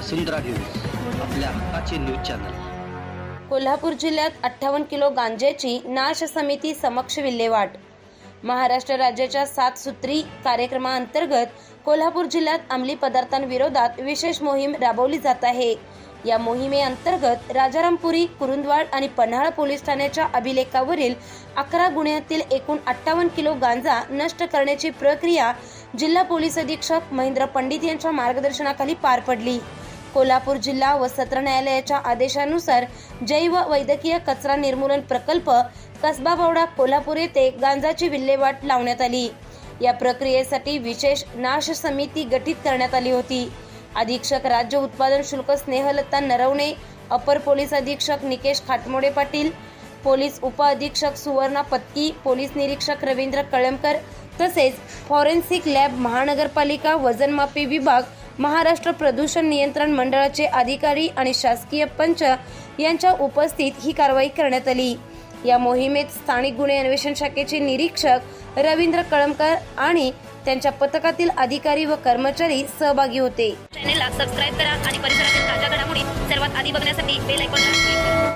वसुंधरा news आपल्या हक्काचे news channel. Kolhapur जिल्ह्यात अठ्ठावन्न किलो गांजेची नाश समिती समक्ष विल्हेवाट. महाराष्ट्र राज्याच्या सात सूत्री कार्यक्रमाअंतर्गत कोल्हापूर जिल्ह्यात अंमली पदार्थांविरोधात विशेष मोहीम राबवली जात आहे. या मोहिमेअंतर्गत राजारामपुरी कुरुंदवाड आणि पन्हाळा पोलीस ठाण्याच्या अभिलेखावरील अकरा गुन्ह्यातील एकूण अठ्ठावन्न किलो गांजा नष्ट करण्याची प्रक्रिया जिल्हा पोलीस अधीक्षक महेंद्र पंडित यांच्या मार्गदर्शनाखाली पार पडली. कोल्हापूर जिल्हा व सत्र न्यायालयाच्या आदेशानुसार जैव वैद्यकीय कचरा निर्मूलन प्रकल्प कसबा बवडा कोल्हापूर येथे गांजाची विल्हेवाट लावण्यात आली. या प्रक्रियेसाठी विशेष नाश समिती गठीत करण्यात आली होती. अधीक्षक राज्य उत्पादन शुल्क स्नेहलता नरवणे अपर पोलीस अधीक्षक निकेश खाटमोडे पाटील पोलीस उप अधीक्षक सुवर्णा पत्की पोलीस निरीक्षक रवींद्र कळमकर तसेच फॉरेन्सिक लॅब महानगरपालिका वजनमापी विभाग महाराष्ट्र प्रदूषण नियंत्रण मंडळाचे अधिकारी आणि शासकीय पंच यांच्या उपस्थित ही कारवाई करण्यात आली. या मोहिमेत स्थानिक गुन्हे अन्वेषण शाखेचे निरीक्षक रवींद्र कळमकर आणि त्यांच्या पथकातील अधिकारी व कर्मचारी सहभागी होते. चॅनेलला सबस्क्राईब करा आणि परिसरातील ताज्या घडामोडी सर्वात आधी बघण्यासाठी बेल आयकॉनला